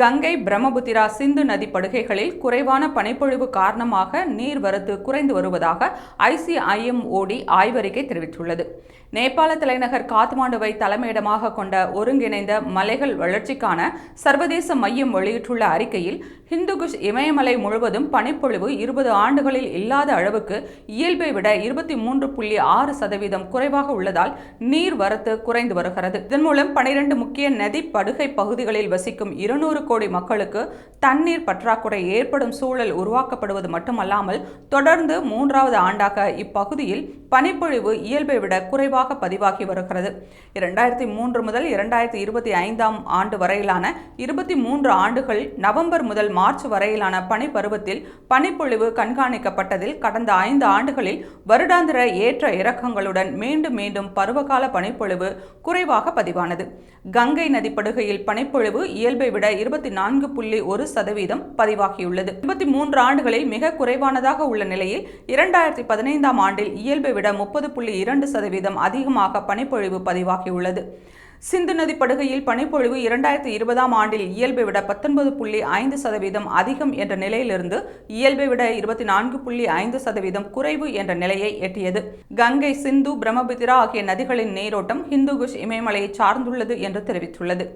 கங்கை பிரம்மபுத்திரா சிந்து நதி படுகைகளில் குறைவான பனிப்பொழிவு காரணமாக நீர்வரத்து குறைந்து வருவதாக ஐசிஐஎம்ஓடி ஆய்வறிக்கை தெரிவித்துள்ளது. நேபாள தலைநகர் காத்மாண்டுவை தலைமையிடமாக கொண்ட ஒருங்கிணைந்த மலைகள் வளர்ச்சிக்கான சர்வதேச மையம் வெளியிட்டுள்ள அறிக்கையில் ஹிந்துகுஷ் இமயமலை முழுவதும் பனிப்பொழிவு இருபது ஆண்டுகளில் இல்லாத அளவுக்கு இயல்பை விட இருபத்தி மூன்று புள்ளி ஆறு சதவீதம் குறைவாக உள்ளதால் நீர் வரத்து குறைந்து வருகிறது. இதன் மூலம் பனிரெண்டு முக்கிய நதி படுகை பகுதிகளில் வசிக்கும் இருநூறு கோடி மக்களுக்கு தண்ணீர் பற்றாக்குறை ஏற்படும் சூழல் உருவாக்கப்படுவது மட்டுமல்லாமல் தொடர்ந்து மூன்றாவது ஆண்டாக இப்பகுதியில் பனிப்பொழிவு இயல்பை விட குறைவாக பதிவாகி வருகிறது. இரண்டாயிரத்தி மூன்று முதல் இரண்டாயிரத்தி இருபத்தி ஐந்தாம் ஆண்டு வரையிலான இருபத்தி மூன்று ஆண்டுகள் நவம்பர் முதல் மார்ச் வரையிலான பனிப்பருவத்தில் பனிப்பொழிவு கண்காணிக்கப்பட்டதில் கடந்த ஐந்து ஆண்டுகளில் வருடாந்திர ஏற்ற இறக்கங்களுடன் மீண்டும் மீண்டும் பருவகால பனிப்பொழிவு குறைவாக பதிவானது. கங்கை நதிப்படுகையில் பனிப்பொழிவு இயல்பை விட இருபத்தி நான்கு புள்ளி ஒரு சதவீதம் பதிவாகியுள்ளது. எண்பத்தி மூன்று ஆண்டுகளில் மிக குறைவானதாக உள்ள நிலையில் இரண்டாயிரத்தி பதினைந்தாம் ஆண்டில் இயல்பை விட முப்பது புள்ளி இரண்டு சதவீதம் அதிகமாக பனிப்பொழிவு பதிவாகியுள்ளது. சிந்து நதி படுகையில் பனிப்பொழிவு இரண்டாயிரத்தி இருபதாம் ஆண்டில் இயல்பை விட பத்தொன்பது புள்ளி ஐந்து சதவீதம் அதிகம் என்ற நிலையிலிருந்து இயல்பை விட இருபத்தி நான்கு புள்ளி ஐந்து சதவீதம் குறைவு என்ற நிலையை எட்டியது. கங்கை சிந்து பிரம்மபுத்திரா ஆகிய நதிகளின் நீரோட்டம் ஹிந்துகுஷ் இமயமலையை சார்ந்துள்ளது என்று தெரிவித்துள்ளது.